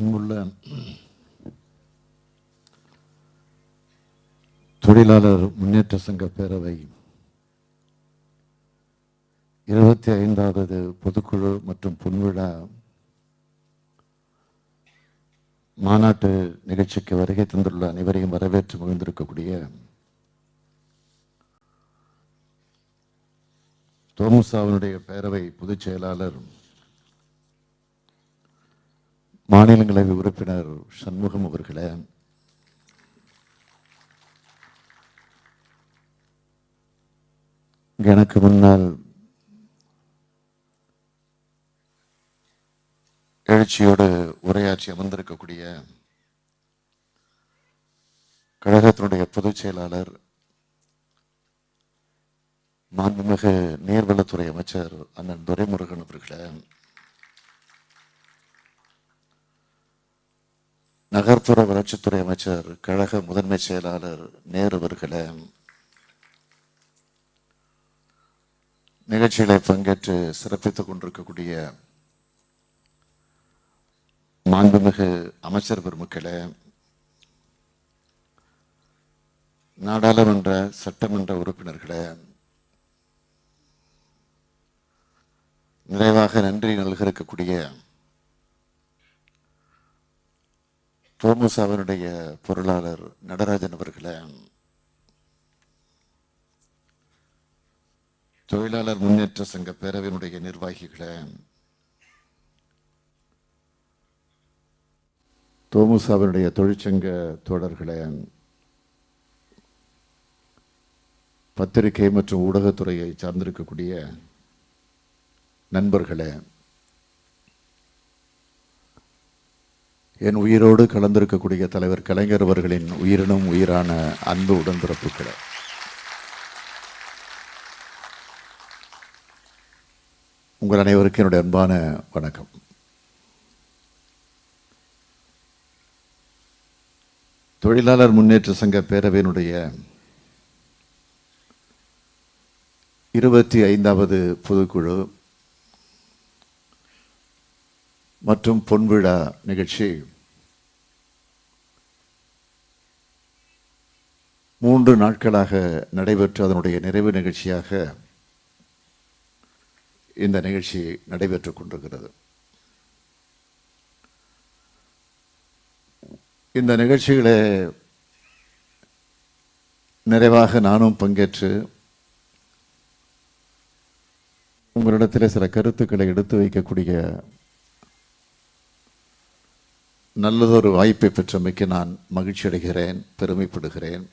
அன்புள்ள தொழிலாளர் முன்னேற்ற சங்க பேரவை இருபத்தி ஐந்தாவது பொதுக்குழு மற்றும் பொன்விழா மாநாட்டு நிகழ்ச்சிக்கு வருகை தந்துள்ள அனைவரையும் வரவேற்று மகிழ்ந்திருக்கக்கூடிய தோமுசாவினுடைய பேரவை பொதுச் செயலாளர் மாநிலங்களவை உறுப்பினர் சண்முகம் அவர்களே. எனக்கு முன்னால் எழுச்சியோடு உரையாற்றி அமர்ந்திருக்கக்கூடிய கழகத்தினுடைய பொதுச் செயலாளர் மாண்புமிகு நீர்வளத்துறை அமைச்சர் அண்ணன் துரைமுருகன் அவர்களே. நகர்ப்புற வளர்ச்சித்துறை அமைச்சர் கழக முதன்மை செயலாளர் நேரு அவர்களே நிகழ்ச்சிகளை பங்கேற்று சிறப்பித்துக் கொண்டிருக்கக்கூடிய மாண்புமிகு அமைச்சர் பெருமக்களே நாடாளுமன்ற சட்டமன்ற உறுப்பினர்களே நிறைவாக நன்றி நல்கிருக்கக்கூடிய தோமுசாவினுடைய பொருளாளர் நடராஜன் அவர்களை. தொழிலாளர் முன்னேற்ற சங்க பேரவையினுடைய நிர்வாகிகளே. தோமுசாவினுடைய தொழிற்சங்க தோழர்களே பத்திரிகை மற்றும் ஊடகத்துறையை சார்ந்திருக்கக்கூடிய நண்பர்களே என் உயிரோடு கலந்திருக்கக்கூடிய தலைவர் கலைஞர் அவர்களின் உயிரினும் உயிரான அன்பு உடன்பிறப்புகளை. உங்கள் அனைவருக்கும் என்னுடைய அன்பான வணக்கம். தொழிலாளர் முன்னேற்ற சங்க பேரவையினுடைய இருபத்தி ஐந்தாவது பொதுக்குழு மற்றும் பொன்விழா நிகழ்ச்சி. மூன்று நாட்களாக நடைபெற்று அதனுடைய நிறைவு நிகழ்ச்சியாக இந்த நிகழ்ச்சி நடைபெற்றுக் கொண்டிருக்கிறது. இந்த நிகழ்ச்சிகளை நிறைவாக நானும் பங்கேற்று உங்களிடத்தில் சில கருத்துக்களை எடுத்து வைக்கக்கூடிய நல்லதொரு வாய்ப்பை பெற்றமைக்கு நான் மகிழ்ச்சி அடைகிறேன் பெருமைப்படுகிறேன்.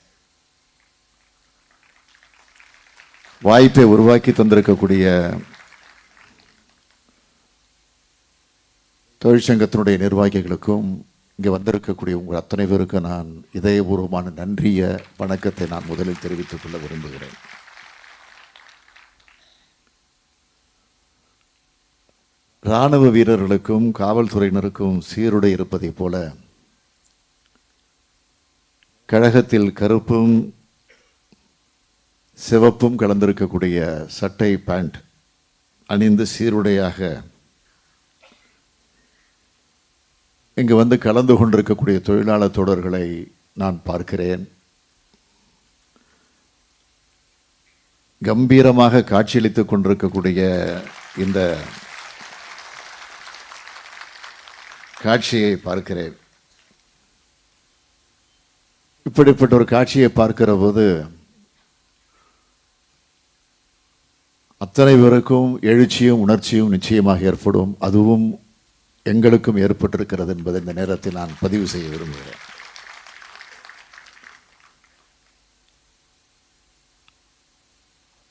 வாய்ப்பை உருவாக்கி தந்திருக்கக்கூடிய தொழிற்சங்கத்தினுடைய நிர்வாகிகளுக்கும் இங்கே வந்திருக்கக்கூடிய உங்கள் அத்தனை பேருக்கும் நான் இதயபூர்வமான நன்றிய வணக்கத்தை நான் முதலில் தெரிவித்துக் கொள்ள விரும்புகிறேன். இராணுவ வீரர்களுக்கும் காவல்துறையினருக்கும் சீருடை இருப்பதைப் போல கழகத்தில் கருப்பும் சிவப்பும் கலந்திருக்கக்கூடிய சட்டை பேண்ட் அணிந்து சீருடையாக இங்கு வந்து கலந்து கொண்டிருக்கக்கூடிய தொழிலாளர் தொடர்களை நான் பார்க்கிறேன். கம்பீரமாக காட்சியளித்துக் கொண்டிருக்கக்கூடிய இந்த காட்சியை பார்க்கிறேன். இப்படிப்பட்ட ஒரு காட்சியை பார்க்கிற போது அத்தனை பேருக்கும் எழுச்சியும் உணர்ச்சியும் நிச்சயமாக ஏற்படும். அதுவும் எங்களுக்கும் ஏற்பட்டிருக்கிறது என்பதை இந்த நேரத்தில் நான் பதிவு செய்ய விரும்புகிறேன்.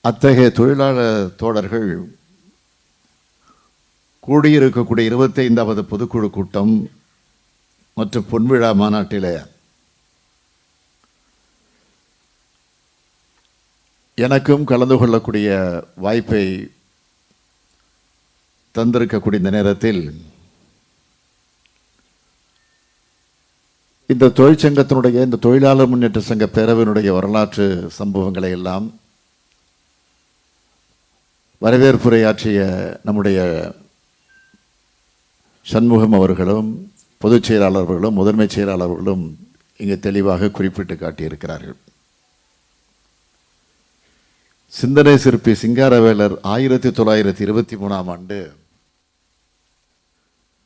அத்தகைய தொழிலாளர் தோழர்கள் கூடியிருக்கக்கூடிய இருபத்தி ஐந்தாவது பொதுக்குழு கூட்டம் மற்றும் பொன்விழா மாநாட்டில் எனக்கும் கலந்து கொள்ளக்கூடிய வாய்ப்பை தந்திருக்கக்கூடிய இந்த நேரத்தில் இந்த தொழிற்சங்கத்தினுடைய இந்த தொழிலாளர் முன்னேற்ற சங்க பேரவையினுடைய வரலாற்று சம்பவங்களை எல்லாம் வரவேற்புரையாற்றிய நம்முடைய சண்முகம் அவர்களும் பொதுச் செயலாளர்களும் முதன்மைச் செயலாளர்களும் இங்கு தெளிவாக குறிப்பிட்டு காட்டியிருக்கிறார்கள். சிந்தனை சிற்பி சிங்காரவேலர் ஆயிரத்தி தொள்ளாயிரத்தி இருபத்தி மூணாம் ஆண்டு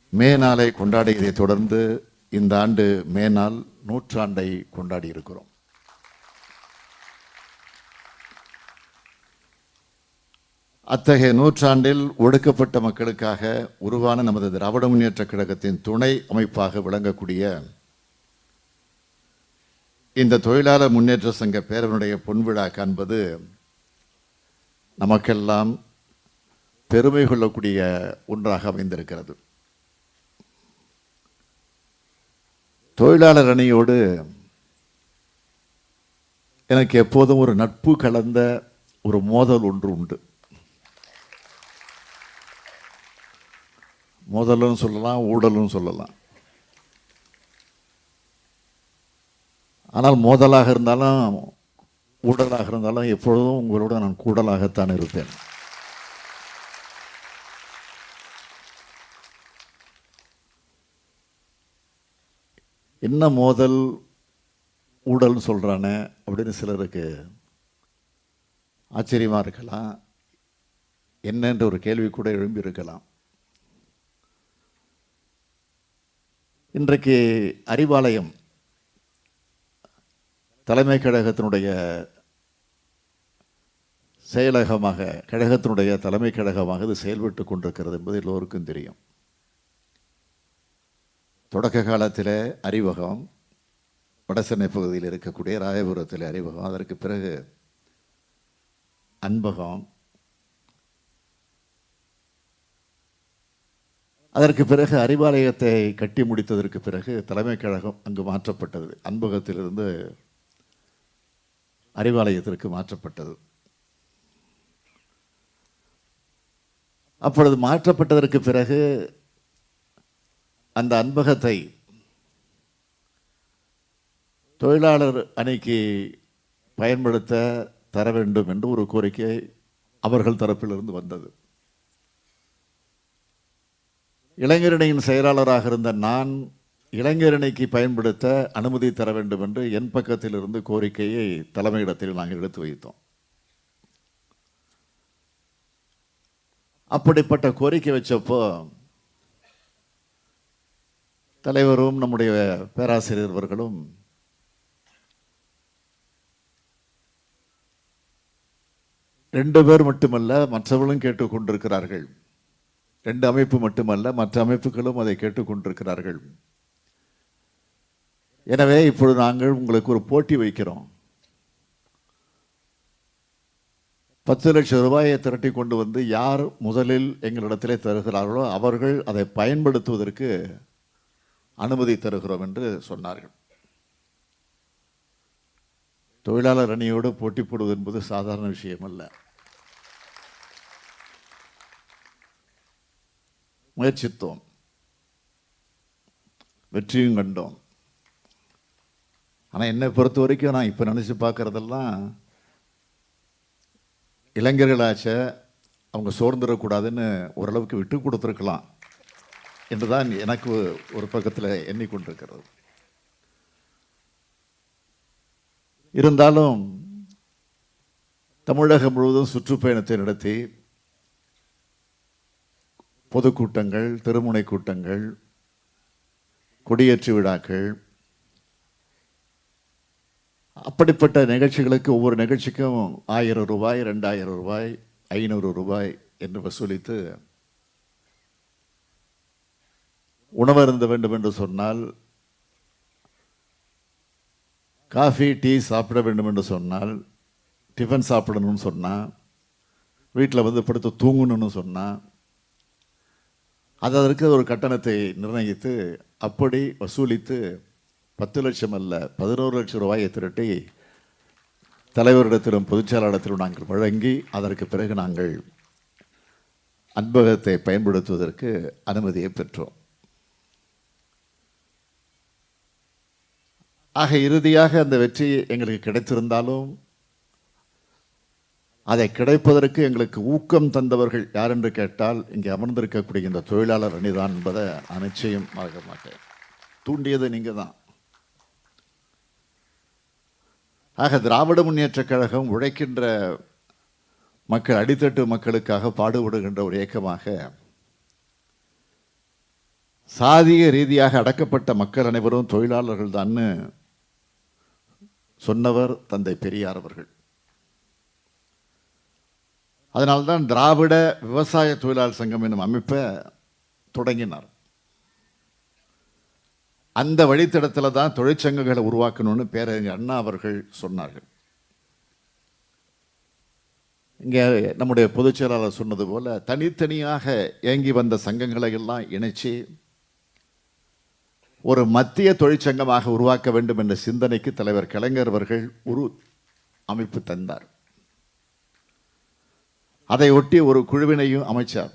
மே நாளை கொண்டாடியதை தொடர்ந்து இந்த ஆண்டு மே நாள் நூற்றாண்டை கொண்டாடி இருக்கிறோம் அத்தகைய நூற்றாண்டில் ஒடுக்கப்பட்ட மக்களுக்காக உருவான நமது திராவிட முன்னேற்ற கழகத்தின் துணை அமைப்பாக விளங்கக்கூடிய இந்த தொழிலாளர் முன்னேற்ற சங்க பேரவனுடைய பொன்விழா காண்பது நமக்கெல்லாம் பெருமை கொள்ளக்கூடிய ஒன்றாக அமைந்திருக்கிறது. தொழிலாளர் அணியோடு எனக்கு எப்போதும் ஒரு நட்பு கலந்த ஒரு மோதல் ஒன்று உண்டு. மோதலும் சொல்லலாம் ஊடலும் சொல்லலாம். ஆனால் மோதலாக இருந்தாலும் ஊடலாக இருந்தாலும் எப்பொழுதும் உங்களோட நான் கூடலாகத்தான் இருப்பேன். என்ன மோதல் ஊடல்னு சொல்கிறானே அப்படின்னு சிலருக்கு ஆச்சரியமாக இருக்கலாம். என்னன்ற ஒரு கேள்வி கூட எழும்பி இன்றைக்கு அறிவாலயம் தலைமை கழகத்தினுடைய செயலகமாக கழகத்தினுடைய தலைமை கழகமாக இது செயல்பட்டு கொண்டிருக்கிறது என்பது எல்லோருக்கும் தெரியும். தொடக்க காலத்தில் அறிவகம் வடசென்னை பகுதியில் இருக்கக்கூடிய ராயபுரத்தில் அறிவகம் அதற்கு பிறகு அன்பகம் அதற்கு பிறகு அறிவாலயத்தை கட்டி முடித்ததற்கு பிறகு தலைமை கழகம் அங்கு மாற்றப்பட்டது. அன்பகத்திலிருந்து அறிவாலயத்திற்கு மாற்றப்பட்டது. அப்பொழுது மாற்றப்பட்டதற்கு பிறகு அந்த அன்பகத்தை தொழிலாளர் அணிக்கு பயன்படுத்த தர வேண்டும் என்று ஒரு கோரிக்கை அவர்கள் தரப்பிலிருந்து வந்தது. இளைஞரணியின் செயலாளராக இருந்த நான் இளைஞரணிக்கு பயன்படுத்த அனுமதி தர வேண்டும் என்று என் பக்கத்தில் இருந்து கோரிக்கையை தலைமையிடத்தில் நாங்கள் எடுத்து வைத்தோம். அப்படிப்பட்ட கோரிக்கை வச்சப்போ தலைவரும் நம்முடைய பேராசிரியர்வர்களும் ரெண்டு பேர் மட்டுமல்ல மற்றவர்களும் கேட்டுக்கொண்டிருக்கிறார்கள். ரெண்டு அமைப்பு மட்டுமல்ல மற்ற அமைப்புகளும் அதை கேட்டுக்கொண்டிருக்கிறார்கள். எனவே இப்பொழுது நாங்கள் உங்களுக்கு ஒரு போட்டி வைக்கிறோம். பத்து லட்சம் ரூபாயை திரட்டி கொண்டு வந்து யார் முதலில் எங்களிடத்திலே தருகிறார்களோ அவர்கள் அதை பயன்படுத்துவதற்கு அனுமதி தருகிறோம் என்று சொன்னார்கள். தொழிலாளர் அணியோடு போட்டி போடுவது என்பது சாதாரண விஷயம் அல்ல முயற்சித்தோம். வெற்றியும் கண்டோம். ஆனால் என்னை பொறுத்த வரைக்கும் நான் இப்போ நினச்சி பார்க்குறதெல்லாம் இளைஞர்களாச்ச அவங்க சோர்ந்துடக்கூடாதுன்னு ஓரளவுக்கு விட்டு கொடுத்துருக்கலாம் என்று தான் எனக்கு ஒரு பக்கத்தில் எண்ணிக்கொண்டிருக்கிறது. இருந்தாலும் தமிழகம் முழுவதும் சுற்றுப்பயணத்தை நடத்தி பொதுக்கூட்டங்கள் திருமுனை கூட்டங்கள் கொடியேற்று விழாக்கள். அப்படிப்பட்ட நிகழ்ச்சிகளுக்கு ஒவ்வொரு நிகழ்ச்சிக்கும் ஆயிரம் ரூபாய் ரெண்டாயிரம் ரூபாய் ஐநூறு ரூபாய் என்று வசூலித்து உணவருந்த வேண்டும் என்று சொன்னால் காஃபி டீ சாப்பிட வேண்டும் என்று சொன்னால் டிஃபன் சாப்பிடணும்னு சொன்னால் வீட்டில் வந்து படுத்து தூங்கணும்னு சொன்னால் அது அதற்கு ஒரு கட்டணத்தை நிர்ணயித்து அப்படி வசூலித்து பத்து லட்சம் அல்ல பதினோரு லட்சம் ரூபாயை திரட்டி தலைவரிடத்திலும் பொதுச்செயலாளத்திலும் நாங்கள் வழங்கி அதற்கு பிறகு நாங்கள் அன்பகத்தை பயன்படுத்துவதற்கு அனுமதியை பெற்றோம். ஆக இறுதியாக அந்த வெற்றி எங்களுக்கு கிடைத்திருந்தாலும் அதை கிடைப்பதற்கு எங்களுக்கு ஊக்கம் தந்தவர்கள் யார் என்று கேட்டால் இங்கே அமர்ந்திருக்கக்கூடிய இந்த தொழிலாளர் அணிதான் என்பதை நான் நிச்சயம் மறக்க மாட்டேன். தூண்டியது நீங்கள் தான் ஆக திராவிட முன்னேற்றக் கழகம் உழைக்கின்ற மக்கள் அடித்தட்டு மக்களுக்காக பாடுபடுகின்ற ஒரு இயக்கமாக சாதிய ரீதியாக அடக்கப்பட்ட மக்கள் அனைவரும் தொழிலாளர்கள் தான்னு சொன்னவர் தந்தை பெரியார் அவர்கள். அதனால்தான் திராவிட விவசாய தொழிலாளர் சங்கம் என்னும் அமைப்பை தொடங்கினார். அந்த வழித்தடத்தில் தான் தொழிற்சங்கங்களை உருவாக்கணும்னு பேரறிஞர் அண்ணா அவர்கள் சொன்னார்கள். இங்கே நம்முடைய பொதுச் செயலாளர் சொன்னது போல தனித்தனியாக இயங்கி வந்த சங்கங்களை எல்லாம் இணைச்சி ஒரு மத்திய தொழிற்சங்கமாக உருவாக்க வேண்டும் என்ற சிந்தனைக்கு தலைவர் கலைஞர் அவர்கள் ஒரு அமைப்பு தந்தார். அதை ஒட்டி ஒரு குழுவினையும் அமைச்சார்.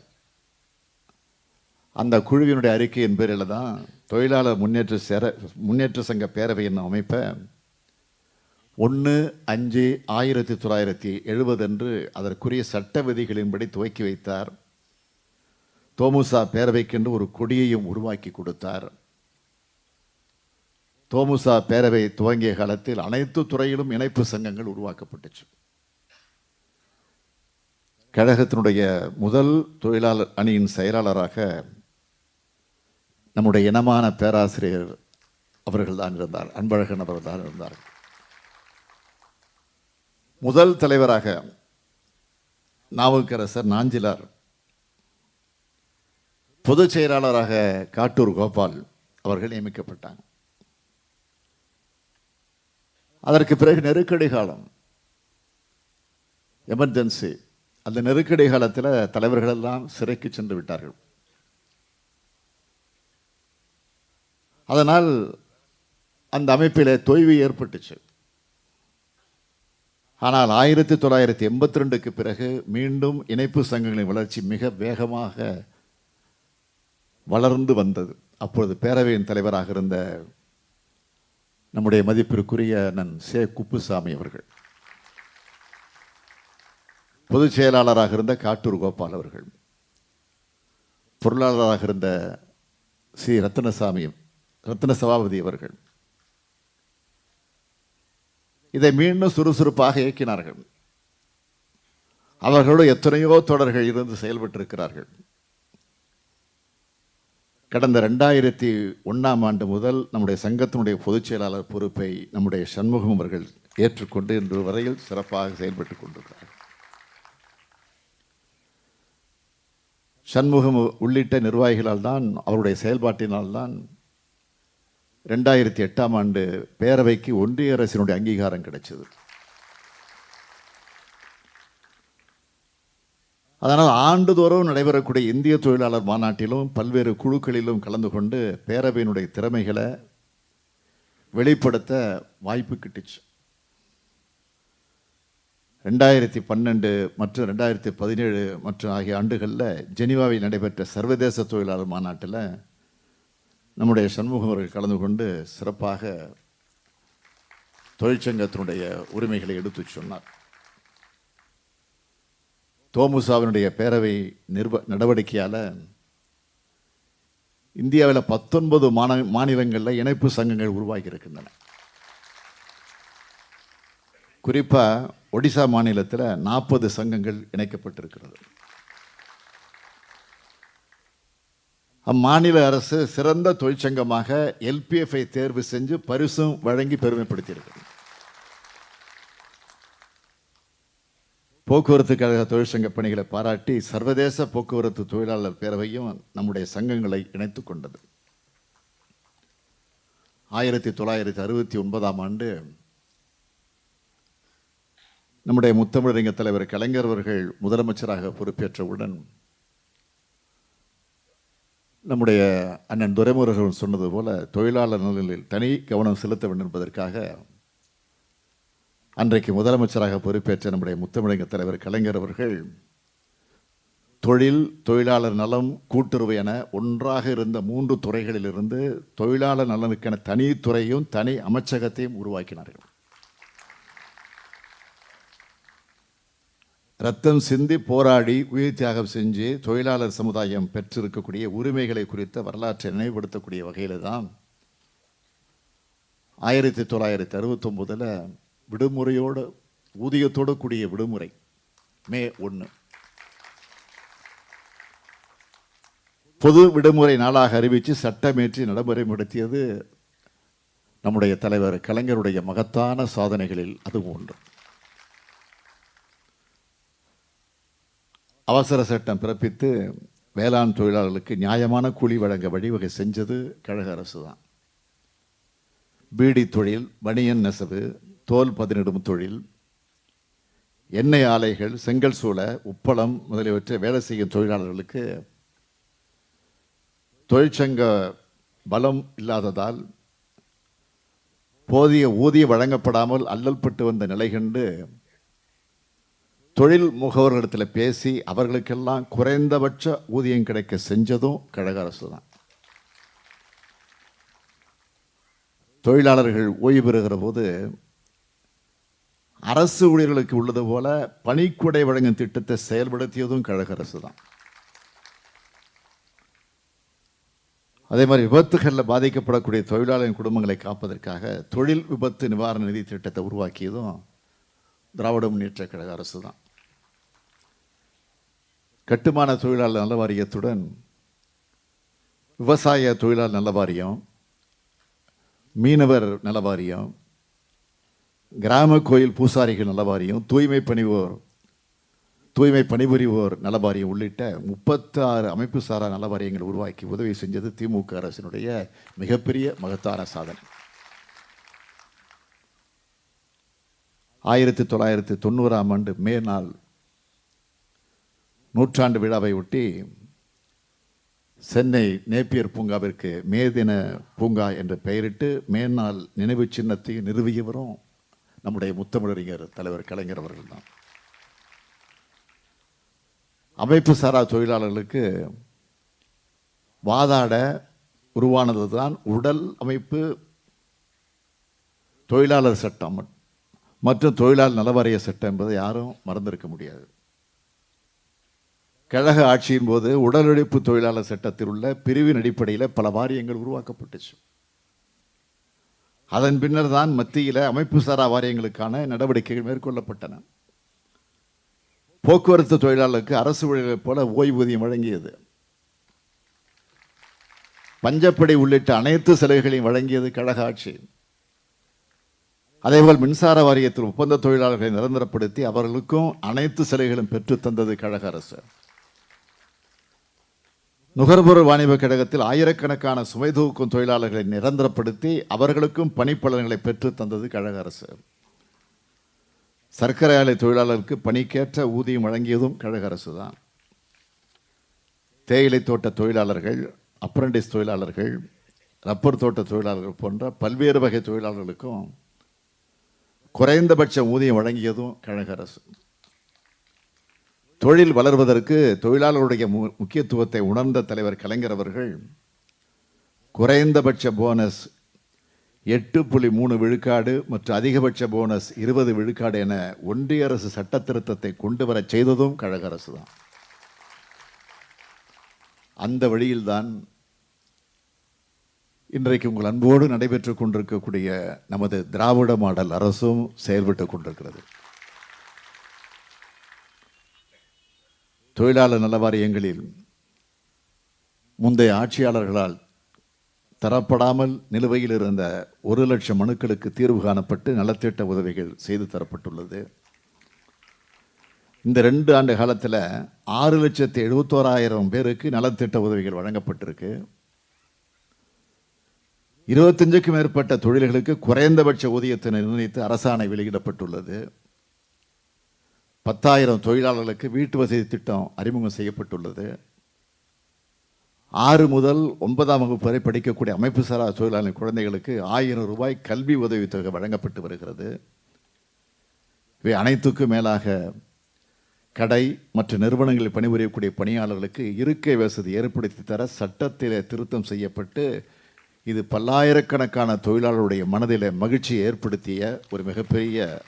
அந்த குழுவினுடைய அறிக்கையின் பேரில் தான் தொழிலாளர் முன்னேற்ற சேர முன்னேற்ற சங்க பேரவை அமைப்பை ஒன்று அஞ்சு ஆயிரத்தி தொள்ளாயிரத்தி எழுபது அன்று அதற்குரிய சட்ட விதிகளின்படி துவக்கி வைத்தார். தோமுசா பேரவைக்கென்று ஒரு கொடியையும் உருவாக்கி கொடுத்தார். தோமுசா பேரவை துவங்கிய காலத்தில் அனைத்து துறையிலும் இணைப்பு சங்கங்கள் உருவாக்கப்பட்டுச்சு. கழகத்தினுடைய முதல் தொழிலாளர் அணியின் செயலாளராக நம்முடைய இனமான பேராசிரியர் அவர்கள் தான் இருந்தார் அன்பழகன் அவர்கள் தான் இருந்தார். முதல் தலைவராக நாவுக்கரசர் நாஞ்சிலார் பொதுச் செயலாளராக காட்டூர் கோபால் அவர்கள் நியமிக்கப்பட்டாங்க. அதற்கு பிறகு நெருக்கடி காலம் எமர்ஜென்சி அந்த நெருக்கடி காலத்தில் தலைவர்கள் எல்லாம் சிறைக்கு சென்று விட்டார்கள். அதனால் அந்த அமைப்பில் தொய்வு ஏற்பட்டுச்சு. ஆனால் ஆயிரத்தி தொள்ளாயிரத்தி எண்பத்தி ரெண்டுக்கு பிறகு மீண்டும் இணைப்பு சங்கங்களின் வளர்ச்சி மிக வேகமாக வளர்ந்து வந்தது. அப்பொழுது பேரவையின் தலைவராக இருந்த நம்முடைய மதிப்பிற்குரிய நன் சே. குப்புசாமி அவர்கள். பொதுச் செயலாளராக இருந்த காட்டூர் கோபால் அவர்கள் பொருளாளராக இருந்த சி. ரத்னசாமி ரத்ன சபாபதி அவர்கள் இதை மீண்டும் சுறுசுறுப்பாக இயக்கினார்கள். அவர்களோடு எத்தனையோ தொடர்கள் இருந்து செயல்பட்டிருக்கிறார்கள். கடந்த ரெண்டாயிரத்தி ஒன்றாம் ஆண்டு முதல் நம்முடைய சங்கத்தினுடைய பொதுச் செயலாளர் பொறுப்பை நம்முடைய சண்முகம் அவர்கள் ஏற்றுக்கொண்டு இன்று வரையில் சிறப்பாக செயல்பட்டுக் கொண்டிருக்கிறார். சண்முகம் உள்ளிட்ட நிர்வாகிகளால் தான் அவருடைய செயல்பாட்டினால் தான் ரெண்டாயிரத்தி எட்டாம் ஆண்டு பேரவைக்கு ஒன்றிய அரசினுடைய அங்கீகாரம் கிடைச்சது. அதனால் ஆண்டுதோறும் நடைபெறக்கூடிய இந்திய தொழிலாளர் மாநாட்டிலும் பல்வேறு குழுக்களிலும் கலந்து கொண்டு பேரவையினுடைய திறமைகளை வெளிப்படுத்த வாய்ப்பு கிட்டுச்சு. ரெண்டாயிரத்தி பன்னெண்டு மற்றும் ரெண்டாயிரத்தி பதினேழு மற்றும் ஆகிய ஆண்டுகளில் ஜெனிவாவில் நடைபெற்ற சர்வதேச தொழிலாளர் மாநாட்டில் நம்முடைய சண்முகம் அவர்கள் கலந்து கொண்டு சிறப்பாக தொழிற்சங்கத்தினுடைய உரிமைகளை எடுத்துச் சொன்னார். தோமுசாவினுடைய பேரவை நிர்வ நடவடிக்கையால் இந்தியாவில் பத்தொன்பது மாநில மாநிலங்களில் இணைப்பு சங்கங்கள் உருவாகி இருக்கின்றன. குறிப்பாக ஒடிசா மாநிலத்தில் நாற்பது சங்கங்கள் இணைக்கப்பட்டிருக்கிறது. அம்மாநில அரசு சிறந்த தொழிற்சங்கமாக எல்பிஎஃப்ஐ தேர்வு செஞ்சு பரிசும் வழங்கி பெருமைப்படுத்தியிருக்கிறது. போக்குவரத்து கழக தொழிற்சங்க பணிகளை பாராட்டி சர்வதேச போக்குவரத்து தொழிலாளர் பேரவையும் நம்முடைய சங்கங்களை இணைத்துக் கொண்டது. ஆயிரத்தி தொள்ளாயிரத்தி அறுபத்தி ஒன்பதாம் ஆண்டு நம்முடைய முத்தமிழறிஞர் தலைவர் கலைஞர் அவர்கள் முதலமைச்சராக பொறுப்பேற்றவுடன் நம்முடைய அண்ணன் துரைமுருகன் சொன்னது போல தொழிலாளர் நலனில் தனி கவனம் செலுத்த வேண்டும் என்பதற்காக அன்றைக்கு முதலமைச்சராக பொறுப்பேற்ற நம்முடைய முத்தமிழக தலைவர் கலைஞர் அவர்கள் தொழில் தொழிலாளர் நலம் கூட்டுறவு என ஒன்றாக இருந்த மூன்று துறைகளிலிருந்து தொழிலாளர் நலனுக்கென தனி துறையும் தனி அமைச்சகத்தையும் உருவாக்கினார்கள். ரத்தம் சிந்தி போராடி உயிர் தியாகம் செஞ்சு தொழிலாளர் சமுதாயம் பெற்றிருக்கக்கூடிய உரிமைகளை குறித்த வரலாற்றை நினைவுபடுத்தக்கூடிய வகையில் தான் ஆயிரத்தி தொள்ளாயிரத்தி அறுபத்தொம்போதில் விடுமுறையோடு ஊதியத்தோடு கூடிய விடுமுறை மே ஒன்று பொது விடுமுறை நாளாக அறிவித்து சட்டமேற்றி நடைமுறைப்படுத்தியது நம்முடைய தலைவர் கலைஞருடைய மகத்தான சாதனைகளில் அதுவும் ஒன்று. அவசர சட்டம் பிறப்பித்து வேளாண் தொழிலாளர்களுக்கு நியாயமான கூலி வழங்க வழிவகை செஞ்சது கழக அரசு தான். பீடி தொழில் பனியன் நெசவு தோல் பதினிடும் தொழில் எண்ணெய் ஆலைகள் செங்கல் சூளை உப்பளம் முதலியவற்றை வேலை செய்யும் தொழிலாளர்களுக்கு தொழிற்சங்க பலம் இல்லாததால் போதிய ஊதியம் வழங்கப்படாமல் அல்லல்பட்டு வந்த நிலை கண்டு தொழில் முகவர்களிடத்தில் பேசி அவர்களுக்கெல்லாம் குறைந்தபட்ச ஊதியம் கிடைக்க செஞ்சதும் கழக அரசு தான். தொழிலாளர்கள் ஓய்வு பெறுகிற போது அரசு ஊழியர்களுக்கு உள்ளது போல பணிக்குடை வழங்கும் திட்டத்தை செயல்படுத்தியதும் கழக அரசு தான். அதே மாதிரி விபத்துகளில் பாதிக்கப்படக்கூடிய தொழிலாளர்களின் குடும்பங்களை காப்பதற்காக தொழில் விபத்து நிவாரண நிதி திட்டத்தை உருவாக்கியதும் திராவிட முன்னேற்ற கழக அரசு தான். கட்டுமான தொழிலாளர் நல வாரியத்துடன் விவசாய தொழிலாளர் நல வாரியம் மீனவர் நல வாரியம் கிராம கோயில் பூசாரிகள் நல வாரியம் தூய்மை பணிவோர் தூய்மை பணிபுரிவோர் நலவாரியம் உள்ளிட்ட முப்பத்தாறு அமைப்பு சாரா நல உருவாக்கி உதவி செஞ்சது திமுக அரசினுடைய மிகப்பெரிய மகத்தான சாதனை. ஆயிரத்தி தொள்ளாயிரத்தி தொண்ணூறாம் ஆண்டு மே நாள் நூற்றாண்டு விழாவை ஒட்டி சென்னை நேப்பியர் பூங்காவிற்கு மே தின பூங்கா என்று பெயரிட்டு மேனால் நினைவு சின்னத்தை நிறுவியவரும் நம்முடைய முத்தமிழறிஞர் தலைவர் கலைஞர் அவர்கள் தான் அமைப்பு சாரா தொழிலாளர்களுக்கு வாதாட உருவானது தான் உடல் அமைப்பு தொழிலாளர் சட்டம். மற்றும் தொழிலாளர் நலவாரிய சட்டம் என்பதை யாரும் மறந்திருக்க முடியாது. கழக ஆட்சியின் போது உடலுழைப்பு தொழிலாளர் சட்டத்தில் உள்ள பிரிவின் அடிப்படையில் பல வாரியங்கள் உருவாக்கப்பட்டுச்சு. அதன் பின்னர் தான் மத்தியில் அமைப்பு சாரா வாரியங்களுக்கான நடவடிக்கைகள் மேற்கொள்ளப்பட்டன. போக்குவரத்து தொழிலாளருக்கு அரசு ஊழியர்களைப் போல ஓய்வூதியம் வழங்கியது. பஞ்சப்படை உள்ளிட்ட அனைத்து சலுகைகளையும் வழங்கியது கழக ஆட்சி. அதேபோல் மின்சார வாரியத்தில் ஒப்பந்த தொழிலாளர்களை நிரந்தரப்படுத்தி அவர்களுக்கும் அனைத்து சலுகைகளும் பெற்றுத்தந்தது கழக அரசு. நுகர்பொருள் வாணிப கழகத்தில் ஆயிரக்கணக்கான சுமை தூக்கும் தொழிலாளர்களை நிரந்தரப்படுத்தி அவர்களுக்கும் பணிப்பலன்களை பெற்று தந்தது கழக அரசு. சர்க்கரை ஆலை தொழிலாளருக்கு பணிக்கேற்ற ஊதியம் வழங்கியதும் கழக அரசு தான். தேயிலை தோட்ட தொழிலாளர்கள் அப்ரண்டிஸ் தொழிலாளர்கள் ரப்பர் தோட்ட தொழிலாளர்கள் போன்ற பல்வேறு வகை தொழிலாளர்களுக்கும் குறைந்தபட்ச ஊதியம் வழங்கியதும் கழக அரசு. தொழில் வளர்வதற்கு தொழிலாளர்களுடைய மு- முக்கியத்துவத்தை உணர்ந்த தலைவர் கலைஞர் அவர்கள் குறைந்தபட்ச போனஸ் எட்டு புள்ளி மூணு விழுக்காடு மற்றும் அதிகபட்ச போனஸ் இருபது விழுக்காடு என ஒன்றிய அரசு சட்ட திருத்தத்தை கொண்டு வர செய்ததும் கழக அரசு தான். அந்த வழியில்தான் இன்றைக்கு உங்கள் அன்போடு நடைபெற்றுக் கொண்டிருக்கக்கூடிய நமது திராவிட மாடல் அரசும் செயல்பட்டுக் கொண்டிருக்கிறது. தொழிலாளர் நல வாரியங்களில் முந்தைய ஆட்சியாளர்களால் தரப்படாமல் நிலுவையில் இருந்த ஒரு லட்சம் மனுக்களுக்கு தீர்வு காணப்பட்டு நலத்திட்ட உதவிகள் செய்து தரப்பட்டுள்ளது. இந்த ரெண்டு ஆண்டு காலத்தில் ஆறு லட்சத்து எழுபத்தோராயிரம் பேருக்கு நலத்திட்ட உதவிகள் வழங்கப்பட்டிருக்கு. இருபத்தஞ்சுக்கும் மேற்பட்ட தொழில்களுக்கு குறைந்தபட்ச ஊதியத்தை நிர்ணயித்து அரசாணை வெளியிடப்பட்டுள்ளது. பத்தாயிரம் தொழிலாளர்களுக்கு வீட்டு வசதி திட்டம் அறிமுகம் செய்யப்பட்டுள்ளது. ஆறு முதல் ஒன்பதாம் வகுப்பு வரை படிக்கக்கூடிய அமைப்பு சாரா தொழிலாளர் குழந்தைகளுக்கு ஆயிரம் ரூபாய் கல்வி உதவித்தொகை வழங்கப்பட்டு வருகிறது. இவை அனைத்துக்கும் மேலாக கடை மற்றும் நிறுவனங்களில் பணிபுரியக்கூடிய பணியாளர்களுக்கு இருக்கை வசதி ஏற்படுத்தி தர சட்டத்திலே திருத்தம் செய்யப்பட்டு இது பல்லாயிரக்கணக்கான தொழிலாளருடைய மனதில் மகிழ்ச்சியை ஏற்படுத்திய ஒரு மிகப்பெரிய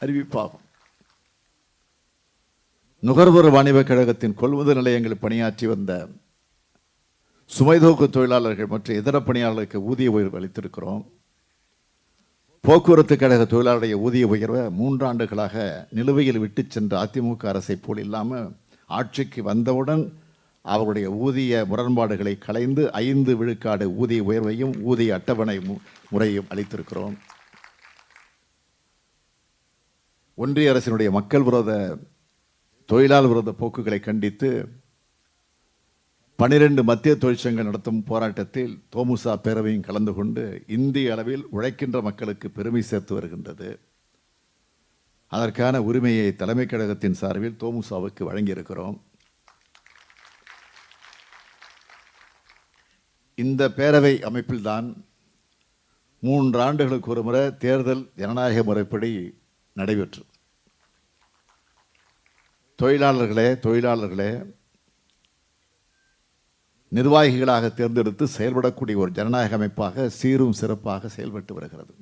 அறிவிப்பாகும். நுகர்வோர் வாணிபக் கழகத்தின் கொள்முதல் நிலையங்களில் பணியாற்றி வந்த சுமைதூக்கு தொழிலாளர்கள் மற்றும் இதர பணியாளர்களுக்கு ஊதிய உயர்வு அளித்திருக்கிறோம். போக்குவரத்து கழக தொழிலாளருடைய ஊதிய உயர்வை மூன்றாண்டுகளாக நிலுவையில் விட்டு சென்ற அதிமுக அரசை போல் இல்லாமல் ஆட்சிக்கு வந்தவுடன் அவருடைய ஊதிய முரண்பாடுகளை களைந்து ஐந்து விழுக்காடு ஊதிய உயர்வையும் ஊதிய அட்டவணை மு- முறையும் அளித்திருக்கிறோம். ஒன்றிய அரசினுடைய மக்கள் விரோத தொழிலாளர் விரோத போக்குகளை கண்டித்து பனிரெண்டு மத்திய தொழிற்சங்கம் நடத்தும் போராட்டத்தில் தோமுசா பேரவையும் கலந்து கொண்டு இந்திய அளவில் உழைக்கின்ற மக்களுக்கு பெருமை சேர்த்து வருகின்றது. அதற்கான உரிமையை தலைமைக் கழகத்தின் சார்பில் தோமுசாவுக்கு வழங்கியிருக்கிறோம். இந்த பேரவை அமைப்பில்தான் மூன்று ஆண்டுகளுக்கு ஒரு முறை தேர்தல் ஜனநாயக முறைப்படி நடைபெற்று தொழிலாளர்களே தொழிலாளர்களே நிர்வாகிகளாக தேர்ந்தெடுத்து செயல்படக்கூடிய ஒரு ஜனநாயக அமைப்பாக சீரும் சிறப்பாக செயல்பட்டு வருகிறது.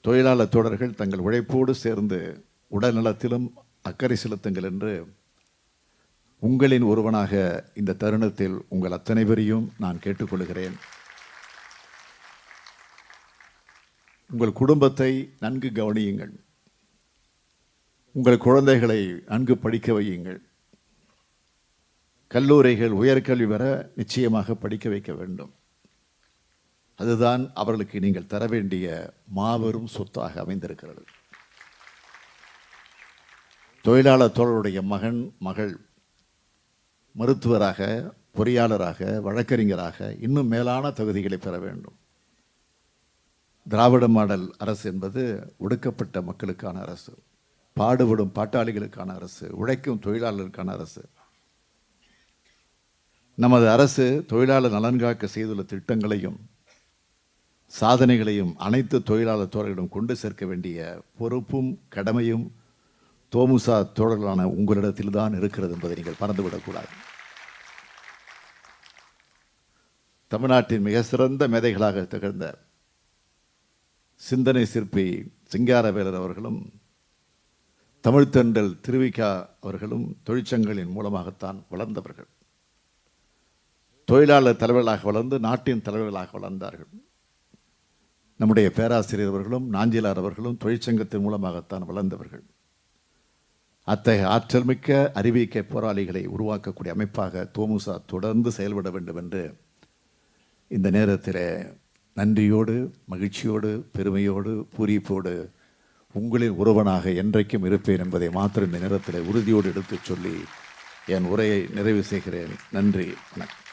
தொழிலாளர் தோழர்கள் தங்கள் உழைப்போடு சேர்ந்து உடல்நலத்திலும் அக்கறை செலுத்துங்கள் என்று உங்களின் ஒருவனாக இந்த தருணத்தில் உங்கள் அத்தனை பேரையும் நான் கேட்டுக்கொள்கிறேன். உங்கள் குடும்பத்தை நன்கு கவனியுங்கள். உங்கள் குழந்தைகளை நன்கு படிக்க வையுங்கள். கல்லூரிகள் உயர்கல்வி பெற நிச்சயமாக படிக்க வைக்க வேண்டும். அதுதான் அவர்களுக்கு நீங்கள் தர வேண்டிய மாபெரும் சொத்தாக அமைந்திருக்கிறது. தொழிலாளர் தோழருடைய மகன் மகள் மருத்துவராக பொறியாளராக வழக்கறிஞராக இன்னும் மேலான தகுதிகளை பெற வேண்டும். திராவிட மாடல் அரசு என்பது ஒடுக்கப்பட்ட மக்களுக்கான அரசு. பாடுபடும் பாட்டாளிகளுக்கான அரசு உழைக்கும் தொழிலாளர்களுக்கான அரசு. நமது அரசு தொழிலாளர் நலன் காக்க செய்துள்ள திட்டங்களையும் சாதனைகளையும் அனைத்து தொழிலாளர் தோழர்களிடம் கொண்டு சேர்க்க வேண்டிய பொறுப்பும் கடமையும் தோமுசா தோழர்களான உங்களிடத்தில் தான் இருக்கிறது என்பதை நீங்கள் மறந்துவிடக்கூடாது தமிழ்நாட்டின் மிக சிறந்த மேதைகளாக திகழ்ந்த சிந்தனை சிற்பி சிங்காரவேலர் அவர்களும் தமிழ்த்தண்டல் திருவிக்கா அவர்களும் தொழிற்சங்கங்களின் மூலமாகத்தான் வளர்ந்தவர்கள். தொழிலாளர் தலைவர்களாக வளர்ந்து நாட்டின் தலைவர்களாக வளர்ந்தார்கள். நம்முடைய பேராசிரியர் அவர்களும் நாஞ்சிலார் அவர்களும் தொழிற்சங்கத்தின் மூலமாகத்தான் வளர்ந்தவர்கள். அத்தகைய ஆற்றல் மிக்க அறிவிக்க போராளிகளை உருவாக்கக்கூடிய அமைப்பாக தோமுசா தொடர்ந்து செயல்பட வேண்டும் என்று இந்த நேரத்தில் நன்றியோடு மகிழ்ச்சியோடு பெருமையோடு பூரிப்போடு உங்களின் ஒருவனாக என்றைக்கும் இருப்பேன் என்பதை மாத்திரம் இந்த நேரத்தில் உறுதியோடு எடுத்துச் சொல்லி என் உரையை நிறைவு செய்கிறேன். நன்றி வணக்கம்.